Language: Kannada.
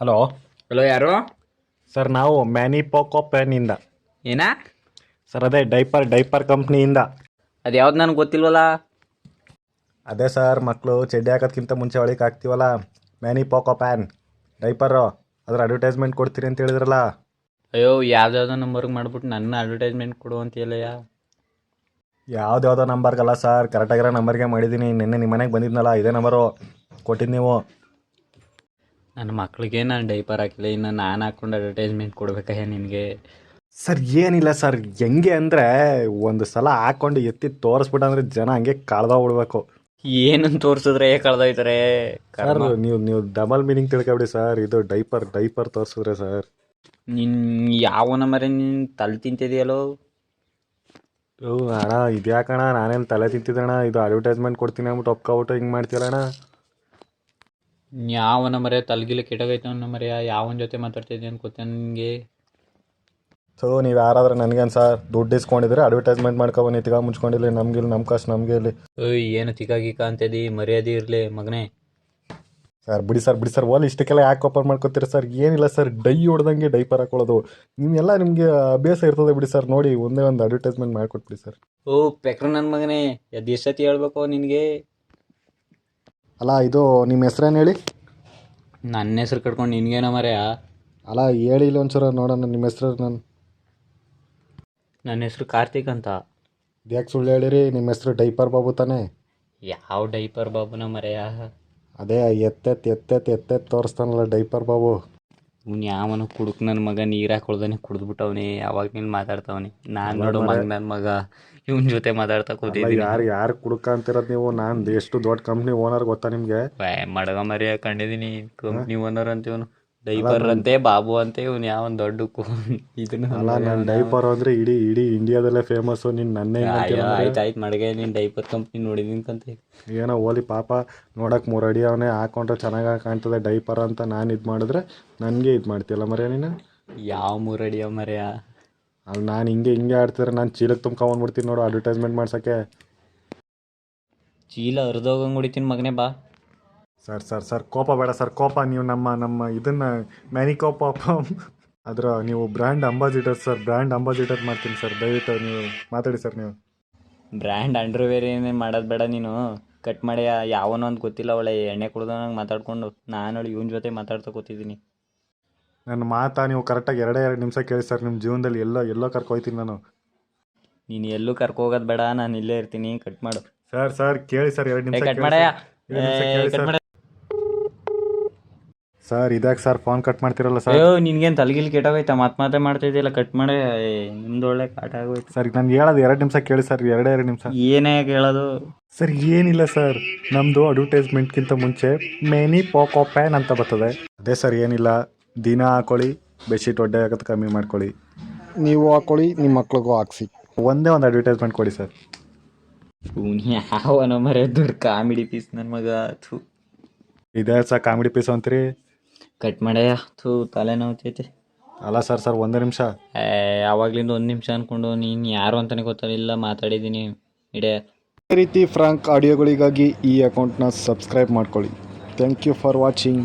ಹಲೋ? ಹಲೋ ಯಾರು? ಸರ್ ನಾವು ಮ್ಯಾನಿ ಪೋಕೋ ಪೆನ್ನಿಂದ. ಏನ? ಸರ್ ಅದೇ ಡೈಪರ್ ಡೈಪರ್ ಕಂಪ್ನಿಯಿಂದ. ಅದು ಯಾವ್ದು ನನಗೆ ಗೊತ್ತಿಲ್ವಲ್ಲ? ಅದೇ ಸರ್ ಮಕ್ಕಳು ಚೆಡ್ಡಿ ಹಾಕೋದ್ಕಿಂತ ಮುಂಚೆ ಒಳಗೆ ಹಾಕ್ತೀವಲ್ಲ ಮ್ಯಾನಿ ಪೋಕೋ ಪ್ಯಾನ್. ಡೈಪರು ಅದ್ರ ಅಡ್ವರ್ಟೈಸ್ಮೆಂಟ್ ಕೊಡ್ತೀರಿ ಅಂತ ಹೇಳಿದ್ರಲ್ಲ. ಅಯ್ಯೋ ಯಾವ್ದಾವ್ದೋ ನಂಬರ್ಗೆ ಮಾಡ್ಬಿಟ್ಟು ನನ್ನ ಅಡ್ವರ್ಟೈಸ್ಮೆಂಟ್ ಕೊಡು ಅಂತೀಯಲ್ಲಯ್ಯ ಯಾವ್ದ್ಯಾವ್ದೋ ನಂಬರ್ಗಲ್ಲ ಸರ್ ಕರೆಕ್ಟಾಗಿರೋ ನಂಬರ್ಗೆ ಮಾಡಿದ್ದೀನಿ ನಿನ್ನೆ ನಿಮ್ಮ ಮನೆಗೆ ಬಂದಿದ್ನಲ್ಲ ಇದೇ ನಂಬರು. ಕೊಟ್ಟಿದ್ದು ನೀವು. ನನ್ನ ಮಕ್ಳಿಗೆ ನಾನು ಡೈಪರ್ ಹಾಕಿಲ್ಲ ಇನ್ನು ನಾನು ಹಾಕ್ಕೊಂಡು ಅಡ್ವರ್ಟೈಸ್ಮೆಂಟ್ ಕೊಡ್ಬೇಕಯ್ಯ ನಿನಗೆ. ಸರ್ ಏನಿಲ್ಲ ಸರ್. ಹೆಂಗೆ ಅಂದರೆ ಒಂದು ಸಲ ಹಾಕ್ಕೊಂಡು ಎತ್ತಿ ತೋರಿಸ್ಬಿಟ್ಟು ಅಂದರೆ ಜನ ಹಂಗೆ ಕಳ್ದೋಗ್ಬಿಡ್ಬೇಕು ಏನನ್ನು ತೋರಿಸಿದ್ರೆ ಕಳ್ದೋಯ್ತಾರೆ ಸರ್ ನೀವು ನೀವು ಡಬಲ್ ಮೀನಿಂಗ್ ತಿಳ್ಕೊಬಿಡಿ ಸರ್. ಇದು ಡೈಪರ್ ಡೈಪರ್ ತೋರಿಸಿದ್ರೆ ಸರ್. ನಿನ್ ಯಾವ ನಂಬರೇ ನೀನು ತಲೆ ತಿಂತಿದೆಯಲ್ಲೋ? ಓ ಅಣ್ಣ ಇದ್ಯಾಕಣ ನಾನೇನು ತಲೆ ತಿಂತಿದ್ದಣ್ಣ? ಇದು ಅಡ್ವರ್ಟೈಸ್ಮೆಂಟ್ ಕೊಡ್ತೀನಿ ಅಂದ್ಬಿಟ್ಟು ಒಪ್ಕೊಬಿಟ್ಟು ಹಿಂಗೆ ಮಾಡ್ತೀರಣ್ಣ ಯಾವ ನಂಬರೇ ತಲೆಗಿಲ್ಲ ಕೆಟ್ಟೋಗೈತೆ ಅವ್ನ ನಂಬರೇ ಯಾವನ ಜೊತೆ ಮಾತಾಡ್ತಿದ್ದೆ ಅಂತ ಗೊತ್ತ ನಿಂಗೆ? ಸೊ ನೀವು ಯಾರಾದ್ರೆ ನನಗೇನು ಸರ್ ದುಡ್ಡು ಇಸ್ಕೊಂಡಿದ್ರೆ ಅಡ್ವರ್ಟೈಸ್ಮೆಂಟ್ ಮಾಡ್ಕೊಬನ್ನಿ ತಿಗ ಮುಚ್ಕೊಂಡಿಲ್ಲ ಇಲ್ಲಿ ನಮ್ಮ ಕಾಸು ನಮಗೆ ಇಲ್ಲಿ ಓಯ್ ಏನು ತಿಕ್ಕ ಗಿಕ್ಕ ಅಂತಿದ್ದಿ ಮರ್ಯಾದೆ ಇರಲಿ ಮಗನೇ. ಸರ್ ಬಿಡಿ ಸರ್ ಬಿಡಿ ಸರ್ ಓಲ್ ಇಷ್ಟಕ್ಕೆಲ್ಲ ಯಾಕೆ ಓಪನ್ ಮಾಡ್ಕೊತೀರಿ ಸರ್? ಏನಿಲ್ಲ ಸರ್ ಡೈ ಹೊಡ್ದಂಗೆ ಡೈಪರ್ ಹಾಕೊಳ್ಳೋದು ನಿಮ್ಗೆಲ್ಲ ನಿಮಗೆ ಅಭ್ಯಾಸ ಇರ್ತದೆ ಬಿಡಿ ಸರ್ ನೋಡಿ ಒಂದೇ ಒಂದು ಅಡ್ವರ್ಟೈಸ್ಮೆಂಟ್ ಮಾಡಿಕೊಟ್ಬಿಡಿ ಸರ್. ಓ ಪೆಕ್ರ ನನ್ನ ಮಗನೇ ಅದು ಎಷ್ಟೊತ್ತಿ ಹೇಳ್ಬೇಕು ನಿನಗೆ? ಅಲ್ಲ ಇದು ನಿಮ್ಮ ಹೆಸ್ರೇನು ಹೇಳಿ? ನನ್ನ ಹೆಸ್ರು ಕಟ್ಕೊಂಡು ನಿನಗೇನೋ ಮರೆಯ ಅಲ್ಲ ಹೇಳಿ ಇಲ್ಲ ಒಂಚೂರು ನೋಡೋಣ ನಿಮ್ಮ ಹೆಸ್ರು ನಾನು. ನನ್ನ ಹೆಸ್ರು ಕಾರ್ತಿಕ್ ಅಂತ. ಯಾಕೆ ಸುಳ್ಳು ಹೇಳಿರಿ ನಿಮ್ಮ ಹೆಸ್ರು ಡೈಪರ್ ಬಾಬು ತಾನೇ? ಯಾವ ಡೈಪರ್ ಬಾಬುನ ಮರೆಯ ಅದೇ ಎತ್ತೆತ್ ಎತ್ತೆತ್ ಎತ್ತೆತ್ ತೋರಿಸ್ತಾನಲ್ಲ ಡೈಪರ್ ಬಾಬು. ಇವ್ನು ಯಾವನು ಕುಡುಕ್ ನನ್ನ ಮಗ ನೀರು ಹಾಕೊಳ್ದಾನೆ ಕುಡಿದ್ಬಿಟ್ಟವನೆ ಅವಾಗ ನೀನು ಮಾತಾಡ್ತಾವನೆ. ನಾನು ನೋಡು ಮಗ ನನ್ನ ಮಗ ಇವನ ಜೊತೆ ಮಾತಾಡ್ತಾ ಕೂತಿದ್ದೀನಿ. ಯಾರು ಯಾರು ಕುಡುಕ ಅಂತಿರೋದು ನೀವು? ನಾನು ಎಷ್ಟು ದೊಡ್ಡ ಕಂಪ್ನಿ ಓನರ್ ಗೊತ್ತಾ ನಿಮಗೆ? ಮಡಗ ಮರಿಯ ಕಂಡಿದ್ದೀನಿ ಕಂಪ್ನಿ ಓನರ್ ಅಂತ ಇವನು ಡೈಪರ್ ಅಂತೆ ಬಾಬು ಅಂತೆ ಇವ್ನು ಯಾವ ದೊಡ್ಡ ಇದನ್ನ ಅಲ್ಲ ನಾನು ಡೈಪರ್ ಅಂದ್ರೆ ಇಡೀ ಇಡೀ ಇಂಡಿಯಾದಲ್ಲೇ ಫೇಮಸ್ ನೀನು ನನ್ನೇ ಆಯ್ತು ಆಯ್ತು ಮಡಗೆ ನೀನು ಡೈಪರ್ ಕಂಪ್ನಿ ನೋಡಿದೀನಿ ಕಂತೆ ಏನೋ ಓಲಿ ಪಾಪ ನೋಡಕ್ ಮೂರು ಅಡಿ ಅವನೇ ಹಾಕೊಂಡ್ರೆ ಚೆನ್ನಾಗಿ ಕಾಣ್ತದೆ ಡೈಪರ್ ಅಂತ ನಾನು ಇದು ಮಾಡಿದ್ರೆ ನನಗೆ ಇದು ಮಾಡ್ತೀಯಲ್ಲ ಮರ್ಯ ನೀನು? ಯಾವ ಮೂರಡಿಯ ಮರೆಯ? ಅಲ್ಲಿ ನಾನು ಹಿಂಗೆ ಹಿಂಗೆ ಆಡ್ತಿದ್ರೆ ನಾನು ಚೀಲಕ್ಕೆ ತುಂಬ್ಕೊಂಬಂದ್ಬಿಡ್ತೀನಿ ನೋಡು ಅಡ್ವರ್ಟೈಸ್ಮೆಂಟ್ ಮಾಡ್ಸೋಕ್ಕೆ. ಚೀಲ ಹರಿದೋಗಂಗೆ ಹೊಡಿತೀನಿ ಮಗನೇ ಬಾ. ಸರ್ ಸರ್ ಸರ್ ಕೋಪ ಬೇಡ ಸರ್ ಕೋಪ. ನೀವು ನಮ್ಮ ನಮ್ಮ ಇದನ್ನ ಮ್ಯಾನಿ ಕೋಪ ಅದರ ನೀವು brand ambassador sir brand ambassador ಮಾಡ್ತೀನಿ ಸರ್. ದಯವಿಟ್ಟು ನೀವು ಮಾತಾಡಿ ಸರ್ ನೀವು. ಬ್ರ್ಯಾಂಡ್ ಅಂಡರ್ವೇರ್ ಏನೇ ಮಾಡೋದು ಬೇಡ ನೀನು. ಕಟ್ ಮಾಡಿ ಯಾವನೋ ಅಂತ ಗೊತ್ತಿಲ್ಲ ಅವಳೆ ಎಣ್ಣೆ ಕುಡ್ದಂಗೆ ಮಾತಾಡ್ಕೊಂಡು ನಾನು ಇವನ ಜೊತೆ ಮಾತಾಡ್ತಾ ಕೂತಿದ್ದೀನಿ. ನನ್ನ ಮಾತಾ ನೀವು ಕರೆಕ್ಟಾಗಿ ಎರಡೇ ಎರಡು ನಿಮಿಷ ಕೇಳಿ ಸರ್ ನಿಮ್ಮ ಜೀವನದಲ್ಲಿ ಎಲ್ಲೋ ಎಲ್ಲೋ ಕರ್ಕೊಯ್ತೀನಿ ನಾನು. ನೀನು ಎಲ್ಲೂ ಕರ್ಕೊ ಹೋಗೋದು ಬೇಡ ನಾನು ಇಲ್ಲೇ ಇರ್ತೀನಿ. ಕಟ್ ಮಾಡು. ಸರ್ ಸರ್ ಕೇಳಿ ಸರ್ ಎರಡು ನಿಮಿಷ ಕಟ್ ಮಾಡಯ್ಯ ಕಟ್. ಮಾಡ ಸರ್ ಇದಾಗ ಸರ್ ಫೋನ್ ಕಟ್ ಮಾಡ್ತಿರಲ್ಲ ಸರ್? ಅಯ್ಯೋ ನಿನ್ಗೇನು ತಲೆಗಿಲ್ ಕೆಟ್ಟೋಗೈತಾ? ಮಾತು ಮಾತೇ ಮಾಡ್ತಾ ಇದೆಯಲ್ಲ ಕಟ್ ಮಾಡಿ. ನಿಮ್ದು ಒಳ್ಳೆ ಕಾಟ ಆಗೋಯ್ತು. ಸರ್ ನನ್ಗೆ ಹೇಳೋದು ಎರಡು ನಿಮಿಷ ಕೇಳಿ ಸರ್ ಎರಡೇ ಎರಡು ನಿಮಿಷ. ಏನೇ ಕೇಳೋದು ಸರ್ ಏನಿಲ್ಲ ಸರ್. ನಮ್ಮದು ಅಡ್ವರ್ಟೈಸ್ಮೆಂಟ್ಗಿಂತ ಮುಂಚೆ ಮೇನಿ ಪೋಕೋ ಪ್ಯಾನ್ ಅಂತ ಬರ್ತದೆ. ಅದೇ ಸರ್ ಏನಿಲ್ಲ. ದಿನ ಹಾಕೊಳ್ಳಿ ಬೆಡ್ಶೀಟ್ ಒಡ್ಡೆ ಆಗೋದು ಕಮ್ಮಿ ಮಾಡ್ಕೊಳ್ಳಿ. ನೀವು ಹಾಕೊಳ್ಳಿ ನಿಮ್ಮ ಮಕ್ಳಿಗೂ ಹಾಕ್ಸಿ. ಒಂದೇ ಒಂದು ಅಡ್ವರ್ಟೈಸ್ಮೆಂಟ್ ಕೊಡಿ ಸರ್. ಯಾವ ಮರೆ ದೊಡ್ಡ ಕಾಮಿಡಿ ಪೀಸ್ ನನ್ನ ಮಗ. ಥೂ. ಇದೇ ಸರ್ ಕಾಮಿಡಿ ಪೀಸ್ ಅಂತೀರಿ? ಕಟ್ ಮಾಡಯ್ಯ ಥೂ ತಲೆ ನೋವ್ತೈತೆ ಅಲ್ಲ ಸರ್ ಸರ್ ಒಂದು ನಿಮಿಷ. ಏ ಆವಾಗ್ಲಿಂದ ಒಂದು ನಿಮಿಷ ಅನ್ಕೊಂಡು ನೀನು ಯಾರು ಅಂತಾನೆ ಗೊತ್ತಾಗಿಲ್ಲ ಮಾತಾಡಿದ್ದೀನಿ ಇಡೇ. ಈ ರೀತಿ ಫ್ರಾಂಕ್ ಆಡಿಯೋಗಳಿಗಾಗಿ ಈ ಅಕೌಂಟ್ನ ಸಬ್ಸ್ಕ್ರೈಬ್ ಮಾಡ್ಕೊಳ್ಳಿ. Thank you for watching